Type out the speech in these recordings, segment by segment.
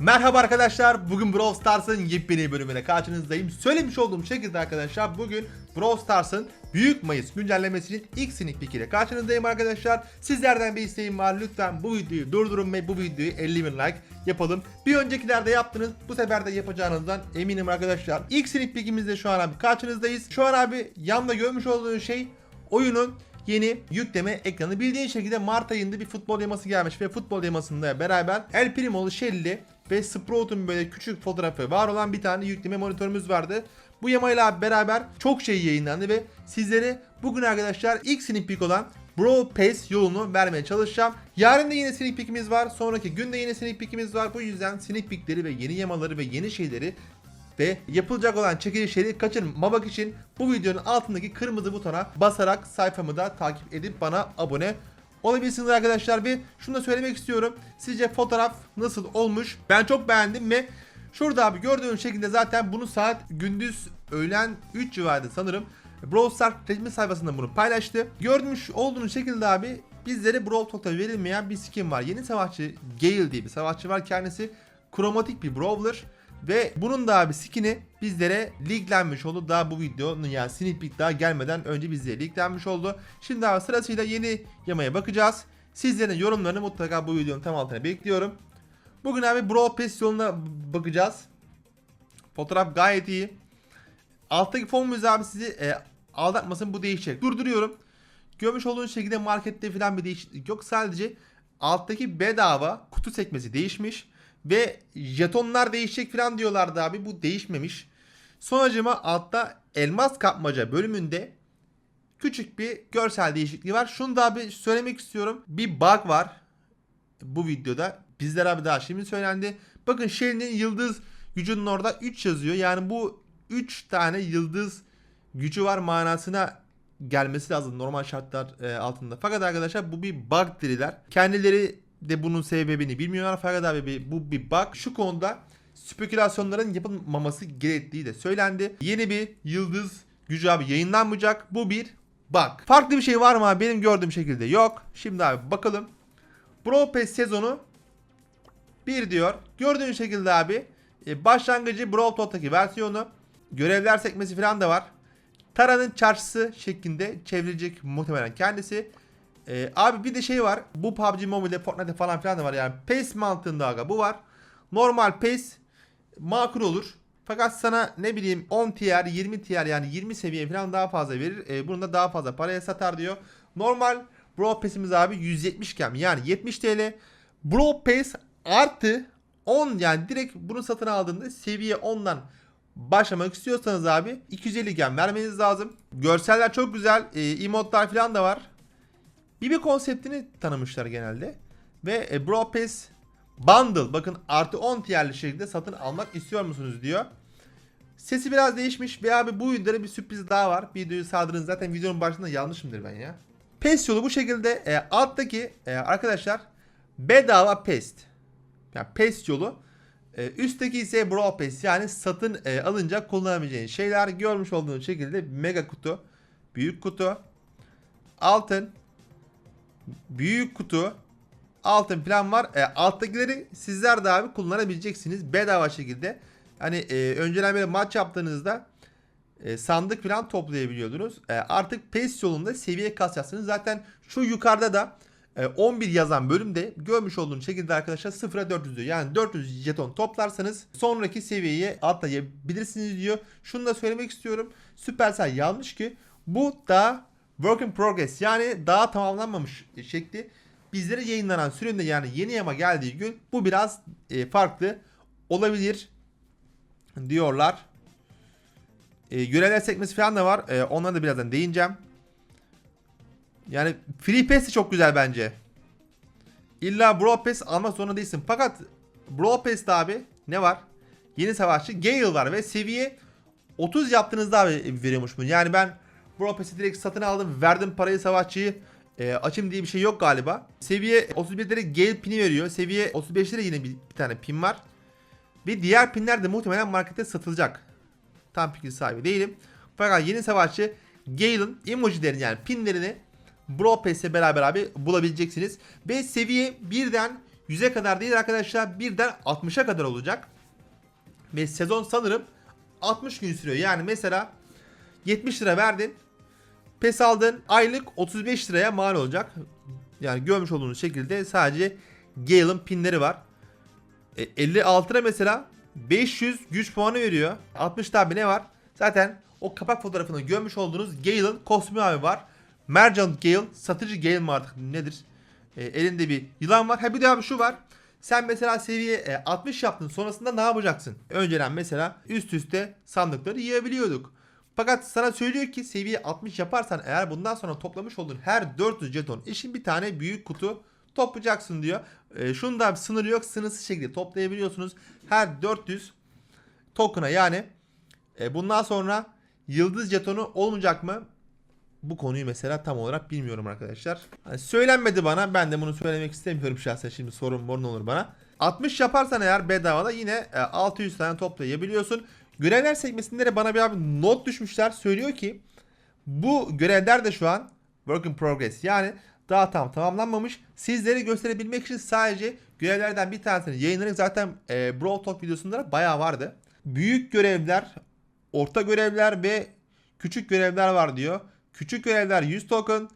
Merhaba arkadaşlar. Bugün Brawl Stars'ın yepyeni bölümüne karşınızdayım. Söylemiş olduğum şekilde arkadaşlar bugün Brawl Stars'ın Büyük Mayıs güncellemesinin ilk sneak peek karşınızdayım arkadaşlar. Sizlerden bir isteğim var. Lütfen bu videoyu durdurun ve bu videoyu 50 bin like yapalım. Bir öncekilerde yaptınız. Bu sefer de yapacağınızdan eminim arkadaşlar. İlk sneak peek'imizde şu an abi karşınızdayız. Şu an abi yanında görmüş olduğunuz şey oyunun yeni yükleme ekranı. Bildiğin şekilde Mart ayında bir futbol yaması gelmiş ve futbol yamasında beraber El Primo'lu Shelly ve Sprout'un böyle küçük fotoğrafı var olan bir tane yükleme monitörümüz vardı. Bu yamayla beraber çok şey yayınlandı ve sizlere bugün arkadaşlar ilk sneak peek olan Bro Pace yolunu vermeye çalışacağım. Yarın da yine sneak peek'imiz var. Sonraki günde yine sneak peek'imiz var. Bu yüzden sneak peek'leri ve yeni yamaları ve yeni şeyleri ve yapılacak olan çekilişleri kaçırmamak için bu videonun altındaki kırmızı butona basarak sayfamı da takip edip bana abone olabilirsiniz arkadaşlar ve şunu da söylemek istiyorum. Sizce fotoğraf nasıl olmuş? Ben çok beğendim ve şurada abi gördüğünüz şekilde zaten bunu saat gündüz öğlen 3 civarında sanırım Brawl Stars resmi sayfasında bunu paylaştı. Görmüş olduğunuz şekilde abi bizlere Brawl Talk'ta verilmeyen bir skin var. Yeni savaşçı Gale diye bir savaşçı var. Kendisi kromatik bir brawler. Ve bunun da abi skin'i bizlere leaklenmiş oldu. Daha bu videonun yani sneak peek daha gelmeden önce bizlere leaklenmiş oldu. Şimdi abi sırasıyla yeni yamaya bakacağız. Sizlerin yorumlarını mutlaka bu videonun tam altına bekliyorum. Bugün abi Brawl Pass yoluna bakacağız. Fotoğraf gayet iyi. Alttaki fonumuz abi sizi e, aldatmasın bu değişecek. Durduruyorum. Görmüş olduğunuz şekilde markette falan bir değişiklik yok. Sadece alttaki bedava kutu sekmesi değişmiş. Ve jetonlar değişecek falan diyorlardı abi. Bu değişmemiş. Sonucuma altta elmas kapmaca bölümünde küçük bir görsel değişikliği var. Şunu da abi söylemek istiyorum. Bir bug var bu videoda. Bizler abi daha şimdi söylendi. Bakın Shelly'nin yıldız gücünün orada 3 yazıyor. Yani bu 3 tane yıldız gücü var manasına gelmesi lazım normal şartlar e, altında. Fakat arkadaşlar bu bir bug dediler. Kendileri de bunun sebebini bilmiyorlar. Fakat abi bu bir bug. Şu konuda spekülasyonların yapılmaması gerektiği de söylendi. Yeni bir yıldız gücü abi yayınlanmayacak. Bu bir bug. Farklı bir şey var mı abi? Benim gördüğüm şekilde yok. Şimdi abi bakalım. Brawl Pass sezonu 1 diyor. Gördüğün şekilde abi e, başlangıcı Brawl Talk'taki versiyonu görevler sekmesi falan da var. Tara'nın çarşısı şeklinde çevrilecek muhtemelen kendisi. Ee, abi bir de şey var. Bu PUBG Mobile'de Fortnite'de falan filan da var yani. PES mantığında aga bu var. Normal PES makul olur. Fakat sana ne bileyim 10 tier 20 tier yani 20 seviye falan daha fazla verir. Ee, bunu da daha fazla paraya satar diyor. Normal Bro Pass'imiz abi 170 iken yani 70 TL. Bro Pass artı 10 yani direkt bunu satın aldığında seviye 10'dan başlamak istiyorsanız abi 250 gen vermeniz lazım. Görseller çok güzel. E, emotlar falan da var. BB konseptini tanımışlar genelde. Ve e, Bro Bundle bakın artı 10 tierli şekilde satın almak istiyor musunuz diyor. Sesi biraz değişmiş ve abi bu videoda bir sürpriz daha var. Videoyu sardırın zaten videonun başında yanlışımdır ben ya. PES yolu bu şekilde e, alttaki e, arkadaşlar bedava PES. Yani PES yolu. E, üstteki ise Brawl Pass yani satın e, alınca kullanabileceğin şeyler görmüş olduğunuz şekilde mega kutu, büyük kutu, altın, büyük kutu, altın falan var. E, alttakileri sizler de abi kullanabileceksiniz bedava şekilde. Hani e, önceden böyle maç yaptığınızda e, sandık falan toplayabiliyordunuz. E, artık PES yolunda seviye kasacaksınız. Zaten şu yukarıda da e, 11 yazan bölümde görmüş olduğunuz şekilde arkadaşlar 0'a 400 diyor. Yani 400 jeton toplarsanız sonraki seviyeye atlayabilirsiniz diyor. Şunu da söylemek istiyorum. Supercell yanlış ki bu da work in progress yani daha tamamlanmamış şekli bizlere yayınlanan sürümde yani yeni yama geldiği gün bu biraz e, farklı olabilir diyorlar. E, görevler sekmesi falan da var. E, onlara da birazdan değineceğim. Yani Free Pass de çok güzel bence. İlla Brawl Pass almak zorunda değilsin. Fakat Brawl Pass'te abi ne var? Yeni savaşçı Gale var ve seviye 30 yaptığınızda abi veriyormuş bunu. Yani ben Brawl Pass'i direkt satın aldım. Verdim parayı savaşçıyı e, açım diye bir şey yok galiba. Seviye 31'lere Gale pini veriyor. Seviye 35'lere yine bir, bir tane pin var. Ve diğer pinler de muhtemelen markette satılacak. Tam fikir sahibi değilim. Fakat yeni savaşçı Gale'ın emojilerini yani pinlerini Bro Pass'le beraber abi bulabileceksiniz. Ve seviye birden 100'e kadar değil arkadaşlar birden 60'a kadar olacak. Ve sezon sanırım 60 gün sürüyor. Yani mesela 70 lira verdin. PES aldın aylık 35 liraya mal olacak. Yani görmüş olduğunuz şekilde sadece Gale'ın pinleri var. E, 56 lira mesela 500 güç puanı veriyor. 60 tabi ne var? Zaten o kapak fotoğrafını görmüş olduğunuz Gale'ın kostümü abi var. Merchant Gale, satıcı Gale mi artık nedir? E, elinde bir yılan var. Ha bir de abi şu var. Sen mesela seviye e, 60 yaptın sonrasında ne yapacaksın? Önceden mesela üst üste sandıkları yiyebiliyorduk. Fakat sana söylüyor ki seviye 60 yaparsan eğer bundan sonra toplamış olduğun her 400 jeton için bir tane büyük kutu toplayacaksın diyor. E, şunun bir sınırı yok. Sınırsız şekilde toplayabiliyorsunuz. Her 400 token'a yani e, bundan sonra yıldız jetonu olmayacak mı? Bu konuyu mesela tam olarak bilmiyorum arkadaşlar. Hani söylenmedi bana. Ben de bunu söylemek istemiyorum şahsen. Şimdi sorun morun olur bana. 60 yaparsan eğer bedavada yine e, 600 tane toplayabiliyorsun. Görevler sekmesinde de bana bir abi not düşmüşler. Söylüyor ki bu görevler de şu an work in progress. Yani daha tam tamamlanmamış. Sizlere gösterebilmek için sadece görevlerden bir tanesini yayınladık. Zaten e, Brawl Talk videosunda da bayağı vardı. Büyük görevler, orta görevler ve küçük görevler var diyor. Küçük görevler 100 token,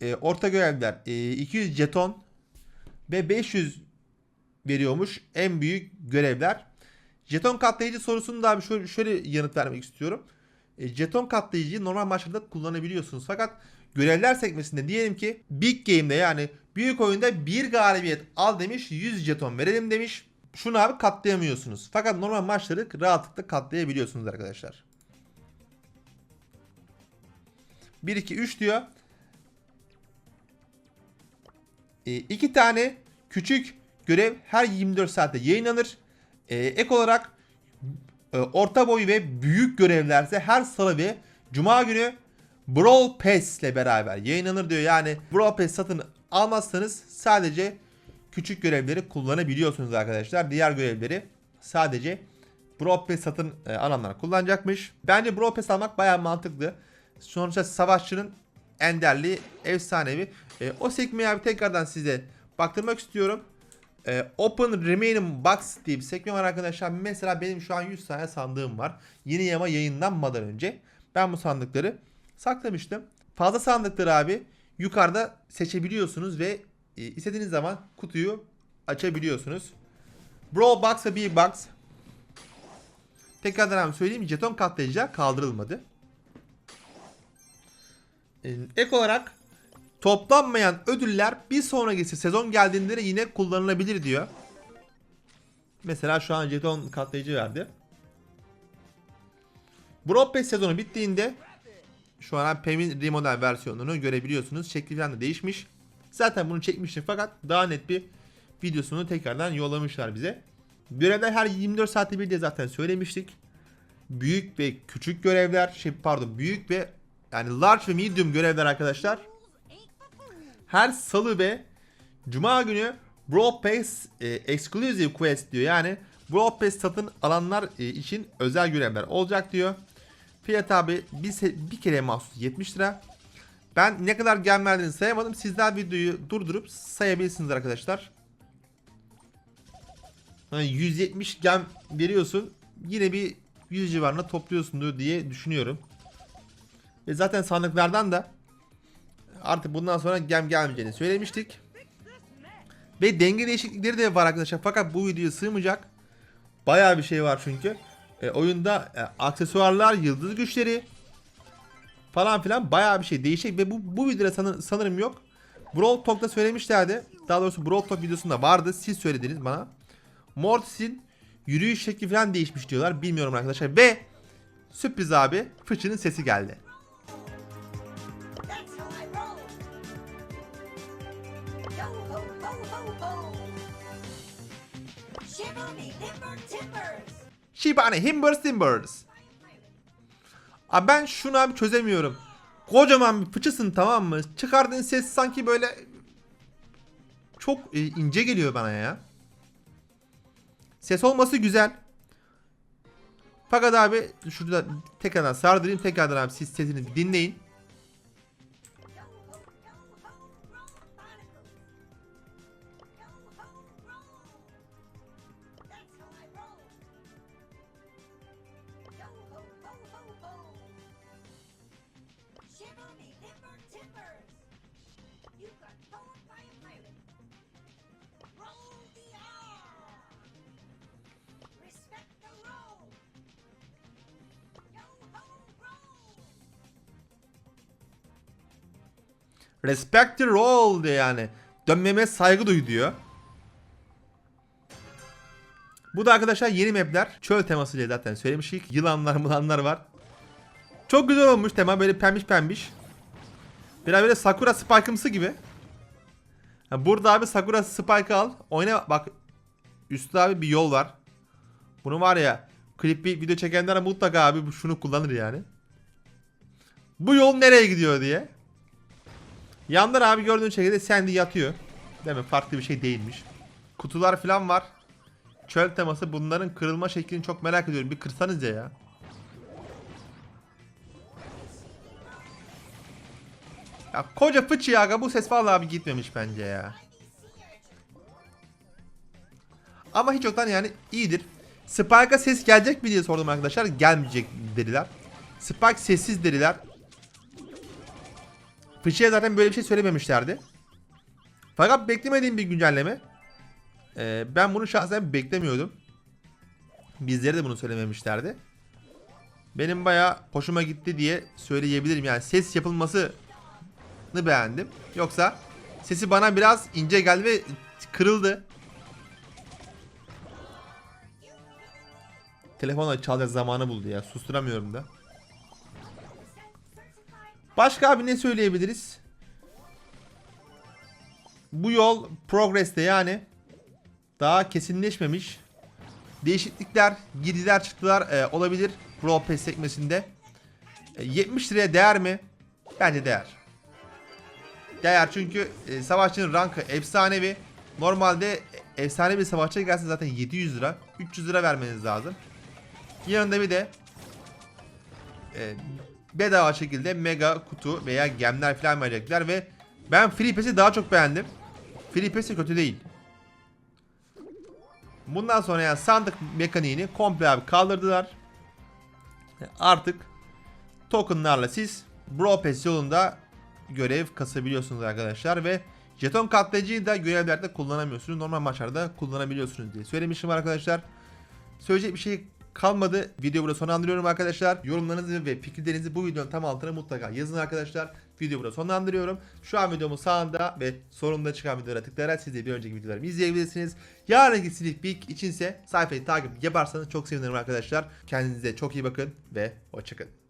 e, orta görevler e, 200 jeton ve 500 veriyormuş en büyük görevler. Jeton katlayıcı sorusunu da abi şöyle, şöyle yanıt vermek istiyorum. E, jeton katlayıcıyı normal maçlarda kullanabiliyorsunuz. Fakat görevler sekmesinde diyelim ki Big Game'de yani büyük oyunda bir galibiyet al demiş 100 jeton verelim demiş. Şunu abi katlayamıyorsunuz. Fakat normal maçları rahatlıkla katlayabiliyorsunuz arkadaşlar. 1 2 3 diyor. E, iki tane küçük görev her 24 saatte yayınlanır. E, ek olarak e, orta boy ve büyük görevlerse her salı ve cuma günü Brawl Pass ile beraber yayınlanır diyor. Yani Brawl Pass satın almazsanız sadece küçük görevleri kullanabiliyorsunuz arkadaşlar. Diğer görevleri sadece Brawl Pass satın e, alanlar kullanacakmış. Bence Brawl Pass almak bayağı mantıklı. Sonuçta savaşçının enderli, efsanevi. E, o sekmeyi abi tekrardan size baktırmak istiyorum. E, Open Remaining Box diye bir sekme var arkadaşlar. Mesela benim şu an 100 tane sandığım var. Yeni yama yayınlanmadan önce ben bu sandıkları saklamıştım. Fazla sandıkları abi yukarıda seçebiliyorsunuz ve e, istediğiniz zaman kutuyu açabiliyorsunuz. Brawl Box ve B-Box Tekrardan abi söyleyeyim jeton katlayıcılar kaldırılmadı. Ee, Ek olarak toplanmayan ödüller bir sonraki sezon geldiğinde de yine kullanılabilir diyor. Mesela şu an jeton katlayıcı verdi. Brawl Pass sezonu bittiğinde şu an Pem'in remodel versiyonunu görebiliyorsunuz. Şekli falan da değişmiş. Zaten bunu çekmiştim fakat daha net bir videosunu tekrardan yollamışlar bize. Görevler her 24 saatte bir diye zaten söylemiştik. Büyük ve küçük görevler, şey pardon büyük ve yani large ve medium görevler arkadaşlar. Her salı ve cuma günü Brawl Pass e, Exclusive Quest diyor. Yani Brawl Pass satın alanlar e, için özel görevler olacak diyor. Fiyat abi bir, bir kere mahsus 70 lira. Ben ne kadar gem verdiğini sayamadım. Sizler videoyu durdurup sayabilirsiniz arkadaşlar. Hani 170 gem veriyorsun. Yine bir 100 civarında topluyorsundur diye düşünüyorum. Ve zaten sandıklardan da artık bundan sonra gem gelmeyeceğini söylemiştik. Ve denge değişiklikleri de var arkadaşlar. Fakat bu videoya sığmayacak. Bayağı bir şey var çünkü. E, oyunda e, aksesuarlar, yıldız güçleri falan filan bayağı bir şey değişecek ve bu bu videoda sanır, sanırım yok. Brawl Talk'ta söylemişlerdi. Daha doğrusu Brawl Talk videosunda vardı. Siz söylediniz bana. Mortis'in yürüyüş şekli falan değişmiş diyorlar. Bilmiyorum arkadaşlar. Ve sürpriz abi fıçının sesi geldi. Ho ho ho ho. Shibane Himbers Timbers. Abi ben şunu abi çözemiyorum. Kocaman bir fıçısın tamam mı? Çıkardığın ses sanki böyle çok e, ince geliyor bana ya. Ses olması güzel. Fakat abi şurada tekrardan sardırayım tekrardan abi siz sesini dinleyin. Respect the role diyor yani. Dönmeme saygı duy diyor. Bu da arkadaşlar yeni mapler. Çöl teması diye zaten söylemiştik. Yılanlar mılanlar var. Çok güzel olmuş tema böyle pembiş pembiş. Biraz böyle Sakura Spike'ımsı gibi. Ha, burada abi Sakura Spike al. Oyna bak. Üstte abi bir yol var. Bunu var ya klip bir video çekenler mutlaka abi şunu kullanır yani. Bu yol nereye gidiyor diye. Yanlar abi gördüğün şekilde Sandy yatıyor. Değil mi? Farklı bir şey değilmiş. Kutular falan var. Çöl teması bunların kırılma şeklini çok merak ediyorum. Bir kırsanız ya ya. Koca fıçı aga bu ses vallahi abi gitmemiş bence ya. Ama hiç yoktan yani iyidir. Spike'a ses gelecek mi diye sordum arkadaşlar. Gelmeyecek dediler. Spike sessiz dediler. Fıçıya zaten böyle bir şey söylememişlerdi. Fakat beklemediğim bir güncelleme. Ee, ben bunu şahsen beklemiyordum. Bizlere de bunu söylememişlerdi. Benim baya hoşuma gitti diye söyleyebilirim. Yani ses yapılmasını beğendim. Yoksa sesi bana biraz ince geldi ve kırıldı. Telefonla çalacak zamanı buldu ya. Susturamıyorum da. Başka abi ne söyleyebiliriz? Bu yol progress'te yani daha kesinleşmemiş. Değişiklikler, girdiler çıktılar e, olabilir Brawl Pass sekmesinde. E, 70 liraya değer mi? Bence değer. Değer çünkü e, savaşçının rankı efsanevi. Normalde efsane bir savaşçı gelse zaten 700 lira. 300 lira vermeniz lazım. Yanında bir de e, bedava şekilde mega kutu veya gemler falan verecekler ve ben Free Pass'i daha çok beğendim. Free Pass'i kötü değil. Bundan sonra yani sandık mekaniğini komple abi kaldırdılar. Artık tokenlarla siz Brawl Pass yolunda görev kasabiliyorsunuz arkadaşlar ve jeton katlayıcıyı da görevlerde kullanamıyorsunuz. Normal maçlarda kullanabiliyorsunuz diye söylemişim arkadaşlar. Söyleyecek bir şey kalmadı. Videoyu burada sonlandırıyorum arkadaşlar. Yorumlarınızı ve fikirlerinizi bu videonun tam altına mutlaka yazın arkadaşlar. Videoyu burada sonlandırıyorum. Şu an videomun sağında ve sonunda çıkan videolara tıklayarak siz de bir önceki videolarımı izleyebilirsiniz. Yarınki sneak peek içinse sayfayı takip yaparsanız çok sevinirim arkadaşlar. Kendinize çok iyi bakın ve hoşçakalın.